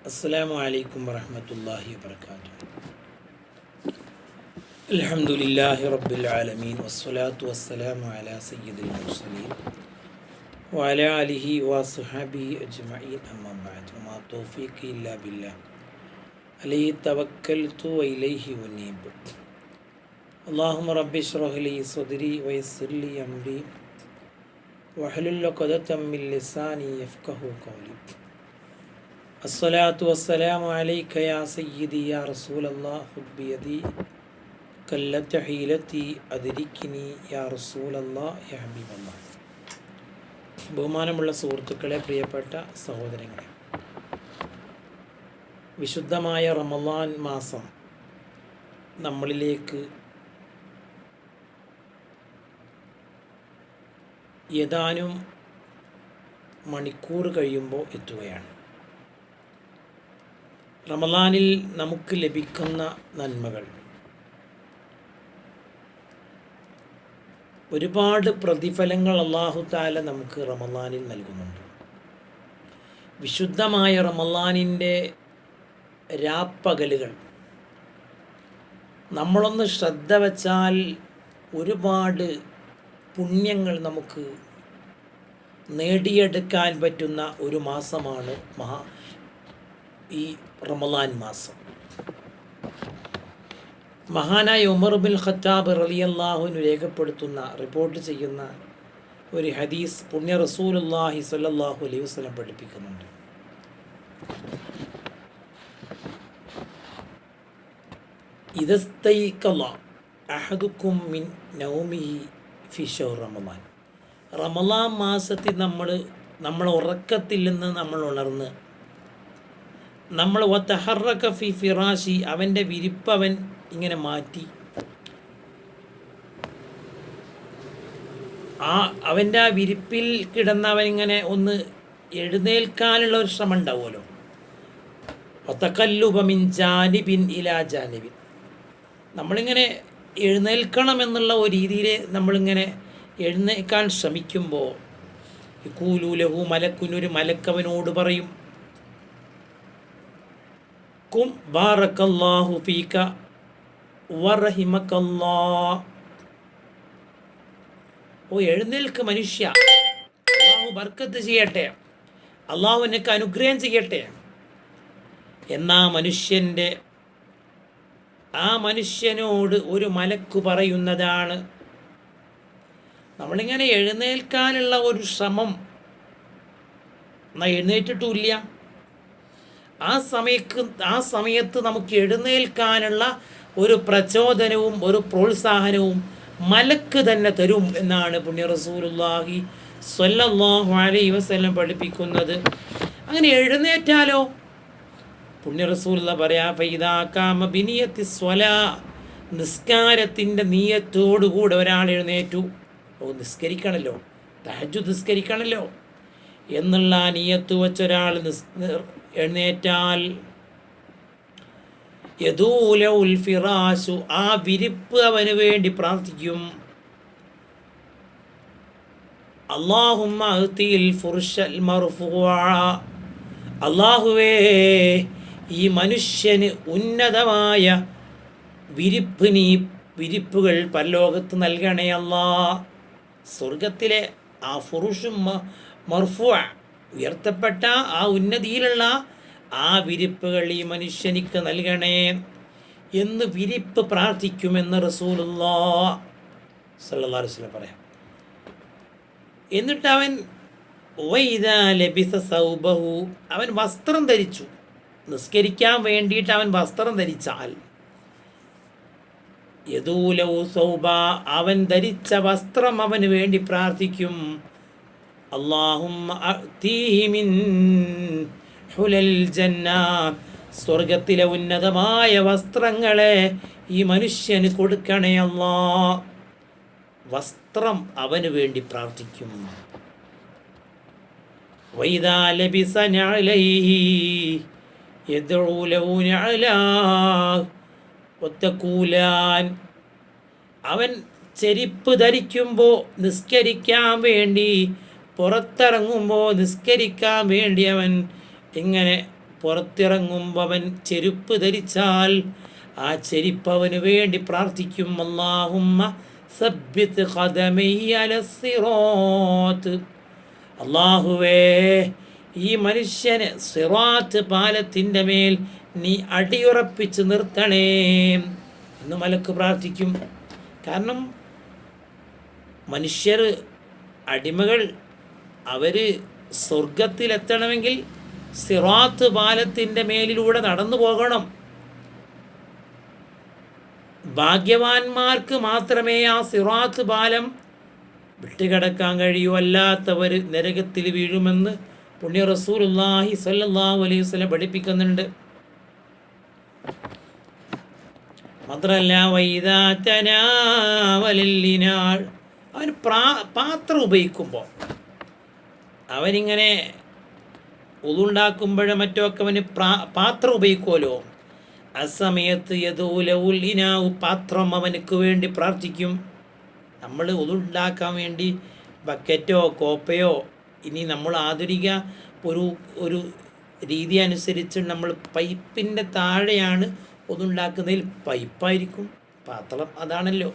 السلام عليكم ورحمة الله وبركاته. الحمد لله رب العالمين والصلاة والسلام على سيد المرسلين وعلى آله وصحبه أجمعين. أما بعد وما توفيقي إلا بالله. عليه توكلت وإليه أنيب. اللهم رب اشرح لي صدري ويسر لي أمري. واحلل عقدة من لساني يفقه قولي. അസ്സലാത്തു വസ്സലാം അലൈക യാ സയ്യിദി യാ റസൂലല്ലാ ഹുബിയതി കല്ലത്ത ഹീലത്തി അതിരിക്കിനി യാ റസൂലല്ലാ യാ ഹബീബല്ലാഹ്. ബഹുമാനമുള്ള സുഹൃത്തുക്കളെ പ്രിയപ്പെട്ട സഹോദരങ്ങളെ വിശുദ്ധമായ റമളാൻ മാസം നമ്മളിലേക്ക് ഏതാനും മണിക്കൂർ കഴിയുമ്പോൾ എത്തുകയാണ്. റമദാനിൽ നമുക്ക് ലഭിക്കുന്ന നന്മകൾ. ഒരുപാട് പ്രതിഫലങ്ങൾ അള്ളാഹു താല നമുക്ക് റമദാനിൽ നൽകുന്നുണ്ട്. വിശുദ്ധമായ റമദാനിന്റെ രാപ്പകലുകൾ. നമ്മളൊന്ന് ശ്രദ്ധ വച്ചാൽ ഒരുപാട് പുണ്യങ്ങൾ നമുക്ക് നേടിയെടുക്കാൻ പറ്റുന്ന ഒരു മാസമാണ് മഹാ ഈ റമലാൻ മാസം. മഹാനായ ഉമർ ബിൻ ഖത്താബ് റലിയല്ലാഹുവിന് രേഖപ്പെടുത്തുന്ന റിപ്പോർട്ട് ചെയ്യുന്ന ഒരു ഹദീസ് പുണ്യ റസൂലുല്ലാഹി സ്വല്ലല്ലാഹു അലൈഹി വസ്ലം പഠിപ്പിക്കുന്നുണ്ട്. ഇതസ്തൈക്കല്ല അഹദുക്കും മിൻ നൗമിഹി റമലാൻ റമദാൻ. മാസത്തിൽ നമ്മൾ നമ്മൾ ഉറക്കത്തിൽ നിന്ന് നമ്മൾ ഉണർന്ന് നമ്മൾ വത്തഹറക്ക ഫി ഫിറാഷി അവന്റെ വിരിപ്പ് അവൻ ഇങ്ങനെ മാറ്റി. ആ അവന്റെ ആ വിരിപ്പിൽ കിടന്നവൻ ഇങ്ങനെ ഒന്ന് എഴുന്നേൽക്കാനുള്ള ഒരു ശ്രമം ഉണ്ടാവുമല്ലോ ഒത്തക്കല്ലുപമിൻ ജാനിബിൻ ഇലാ ജാനിബിൻ. നമ്മളിങ്ങനെ എഴുന്നേൽക്കണം എന്നുള്ള ഒരു രീതിയിൽ നമ്മളിങ്ങനെ എഴുന്നേൽക്കാൻ ശ്രമിക്കുമ്പോൾ കൂലൂലഹു മലക്കുനൊരു മലക്കവനോട് പറയും കും ബാറക്കല്ലാഹു ഫീക വറഹിമക്കല്ലാ ഓ എഴുന്നേൽക്ക് മനുഷ്യ. അള്ളാഹു ബർക്കത്ത് ചെയ്യട്ടെ. അള്ളാഹു നിനക്ക് അനുഗ്രഹം ചെയ്യട്ടെ. എന്നാ മനുഷ്യന്റെ ആ മനുഷ്യനോട് ഒരു മലക്കു പറയുന്നതാണ്. നമ്മളിങ്ങനെ എഴുന്നേൽക്കാനുള്ള ഒരു ശ്രമം. എന്നാൽ എഴുന്നേറ്റിട്ടുമില്ല ആ സമയക്ക് ആ സമയത്ത് നമുക്ക് എഴുന്നേൽക്കാനുള്ള ഒരു പ്രചോദനവും ഒരു പ്രോത്സാഹനവും മലക്ക് തന്നെ തരും എന്നാണ് പുണ്യ റസൂലുല്ലാഹി സ്വല്ലല്ലാഹു അലൈ വസല്ലം പഠിപ്പിക്കുന്നത്. അങ്ങനെ എഴുന്നേറ്റാലോ? പുണ്യ റസൂല പറയാ ഫൈദാക്കാമ ബിനിയത്തി സ്വലാ. നിസ്കാരത്തിന്റെ നീയത്തോടുകൂടെ ഒരാൾ എഴുന്നേറ്റു. ഓ നിസ്കരിക്കണല്ലോ. തഹജു നിസ്കരിക്കണല്ലോ. എന്നുള്ള ആ നീയത്ത് വെച്ചൊരാൾ നിസ് എഴുന്നേറ്റാൽ യദൂല ഉൽഫിറാസു ആ വിരിപ്പ് അവന് വേണ്ടി പ്രാർത്ഥിക്കും. അള്ളാഹുമ്മ അള്ളാഹുവേ ഈ മനുഷ്യന് ഉന്നതമായ വിരിപ്പ് നീ വിരിപ്പുകൾ പരലോകത്ത് നൽകണേ അല്ലാ സ്വർഗത്തിലെ ആ ഫുറുഷും മർഫു ഉയർത്തപ്പെട്ട ആ ഉന്നതിയിലുള്ള ആ വിരിപ്പുകൾ ഈ മനുഷ്യനിക്ക് നൽകണേ എന്ന് വിരിപ്പ് പ്രാർത്ഥിക്കുമെന്ന് റസൂലുല്ലാ സല്ലാസ്ലം പറയാം. എന്നിട്ട് അവൻ സൗബഹു അവൻ വസ്ത്രം ധരിച്ചു. നിസ്കരിക്കാൻ വേണ്ടിയിട്ട് അവൻ വസ്ത്രം ധരിച്ചാൽ യദൂലൗ സൗബ അവൻ ധരിച്ച വസ്ത്രം അവന് വേണ്ടി പ്രാർത്ഥിക്കും. അള്ളാഹും സ്വർഗത്തിലെ ഉന്നതമായ വസ്ത്രങ്ങളെ ഈ മനുഷ്യന് കൊടുക്കണേ അല്ലാ. വസ്ത്രം അവന് വേണ്ടി പ്രാർത്ഥിക്കും. അവൻ ചെരിപ്പ് ധരിക്കുമ്പോൾ നിസ്കരിക്കാൻ വേണ്ടി പുറത്തിറങ്ങുമ്പോൾ നിസ്കരിക്കാൻ വേണ്ടിയവൻ ഇങ്ങനെ പുറത്തിറങ്ങുമ്പോൾ അവൻ ചെരുപ്പ് ധരിച്ചാൽ ആ ചെരുപ്പ് അവന് വേണ്ടി പ്രാർത്ഥിക്കും. അള്ളാഹുമ്മ സബ്യത്ത് സബ്ബിത്ത് അള്ളാഹുവേ ഈ മനുഷ്യന് സിറാത്ത് പാലത്തിന്റെ മേൽ നീ അടിയുറപ്പിച്ച് നിർത്തണേ എന്ന് മലക്ക് പ്രാർത്ഥിക്കും. കാരണം മനുഷ്യർ അടിമകൾ അവർ സ്വർഗത്തിലെത്തണമെങ്കിൽ സിറാത്ത് പാലത്തിന്റെ മേലിലൂടെ നടന്നു പോകണം. ഭാഗ്യവാന്മാർക്ക് മാത്രമേ ആ സിറാത്ത് പാലം വിട്ടുകിടക്കാൻ കഴിയൂ. അല്ലാത്തവർ നരകത്തിൽ വീഴുമെന്ന് പുണ്യ റസൂലുല്ലാഹി സല്ലാഹു അലൈഹി വസ്ലം പഠിപ്പിക്കുന്നുണ്ട്. മാത്രമല്ല വൈദാത്തനാവലിനാൾ അവൻ പ്രാ പാത്രം ഉപയോഗിക്കുമ്പോൾ അവനിങ്ങനെ ഉളുണ്ടാക്കുമ്പോഴും മറ്റുമൊക്കെ അവന് പാത്രം ഉപയോഗിക്കുമല്ലോ ആ സമയത്ത് യദൂലൗലിനാവ് പാത്രം അവനക്ക് വേണ്ടി പ്രാർത്ഥിക്കും. നമ്മൾ ഉളുണ്ടാക്കാൻ വേണ്ടി ബക്കറ്റോ കോപ്പയോ ഇനി നമ്മൾ ആധുനിക ഒരു ഒരു രീതി അനുസരിച്ച് നമ്മൾ പൈപ്പിന്റെ താഴെയാണ് ഒന്നുണ്ടാക്കുന്നതിൽ പൈപ്പായിരിക്കും. പാത്രം അതാണല്ലോ.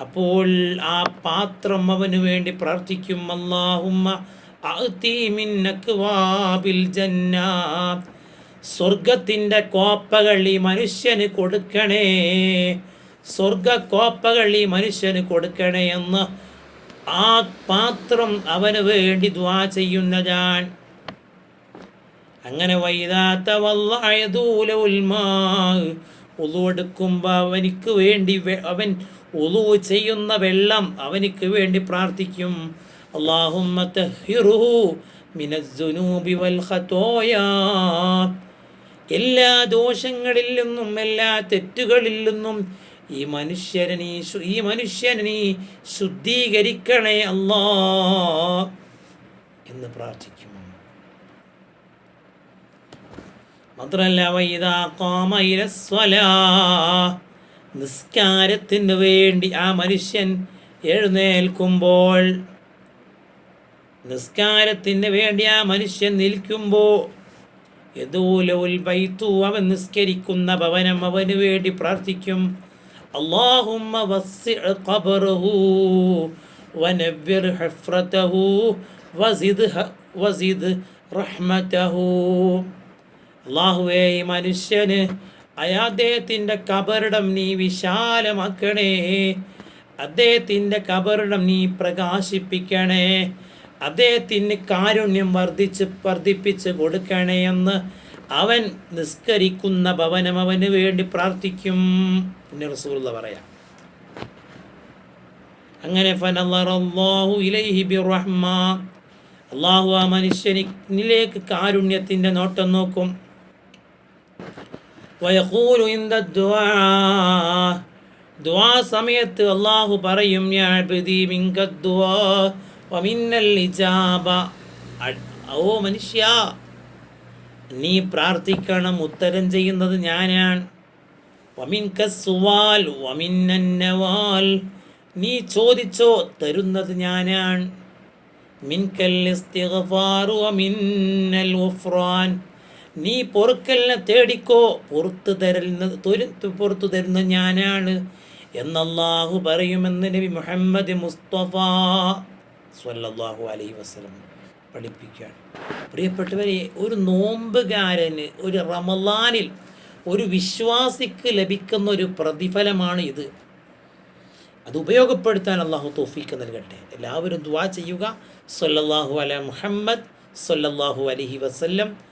അപ്പോൾ ആ പാത്രം അവന് വേണ്ടി പ്രാർത്ഥിക്കും. അള്ളാഹുമ്മ സ്വർഗത്തിന്റെ കോപ്പകൾ ഈ മനുഷ്യന് കൊടുക്കണേ. സ്വർഗ കോപ്പകൾ ഈ മനുഷ്യന് കൊടുക്കണേ എന്ന് ആ പാത്രം അവന് വേണ്ടി ദ്വാ ചെയ്യുന്ന ഞാൻ അങ്ങനെ വൈതാത്ത ഉളുവെടുക്കുമ്പോൾ അവനിക്ക് വേണ്ടി അവൻ ഉളു ചെയ്യുന്ന വെള്ളം അവനിക്ക് വേണ്ടി പ്രാർത്ഥിക്കും. എല്ലാ ദോഷങ്ങളിൽ നിന്നും എല്ലാ തെറ്റുകളിൽ നിന്നും ഈ മനുഷ്യനെ ഈ മനുഷ്യനെ ശുദ്ധീകരിക്കണേ അല്ലാ എന്ന് പ്രാർത്ഥിക്കും. മാത്രമല്ല വൈദാ നിസ്കാരത്തിന് വേണ്ടി ആ മനുഷ്യൻ എഴുന്നേൽക്കുമ്പോൾ നിസ്കാരത്തിന് വേണ്ടി ആ മനുഷ്യൻ നിൽക്കുമ്പോൾ യദൂലൗൽ ബൈത്തു അവൻ നിസ്കരിക്കുന്ന ഭവനം അവന് വേണ്ടി പ്രാർത്ഥിക്കും اللهم وسع قبره ونبر حفرته وزد وزد رحمته അള്ളാഹുവേ ഈ മനുഷ്യന് അദ്ദേഹത്തിന്റെ കബറിടം നീ വിശാലമാക്കണേ. അദ്ദേഹത്തിന്റെ കബറിടം നീ പ്രകാശിപ്പിക്കണേ. അദ്ദേഹത്തിന് കാരുണ്യം വർദ്ധിച്ച് വർദ്ധിപ്പിച്ച് കൊടുക്കണേ എന്ന് അവൻ നിസ്കരിക്കുന്ന ഭവനം അവന് വേണ്ടി പ്രാർത്ഥിക്കും. പിന്നെ റസൂല പറയാം. അങ്ങനെ അള്ളാഹു ആ മനുഷ്യനിലേക്ക് കാരുണ്യത്തിന്റെ നോട്ടം നോക്കും. ദുആ. സമയത്ത് അള്ളാഹു പറയും ഓ മനുഷ്യ നീ പ്രാർത്ഥിക്കണം ഉത്തരം ചെയ്യുന്നത് ഞാനാണ്. നീ ചോദിച്ചോ തരുന്നത് ഞാനാണ്. മിൻകൽ നീ പൊറുക്കലിനെ തേടിക്കോ പുറത്തു തരുന്ന പുറത്തു തരുന്ന ഞാനാണ് എന്നല്ലാഹു പറയുമെന്ന് നബി മുഹമ്മദ് മുസ്തഫ സ്വല്ലാഹു അലൈഹി വസല്ലം പഠിപ്പിക്കുകയാണ്. പ്രിയപ്പെട്ടവരെ ഒരു നോമ്പുകാരന് ഒരു റമലാനിൽ ഒരു വിശ്വാസിക്ക് ലഭിക്കുന്ന ഒരു പ്രതിഫലമാണ് ഇത്. അത് ഉപയോഗപ്പെടുത്താൻ അള്ളാഹു തോഫിക്ക് നൽകട്ടെ. എല്ലാവരും ദുവാ ചെയ്യുക. സൊല്ലാഹു അല മുഹമ്മദ് സൊല്ലാഹു അലഹി വസ്ല്ലം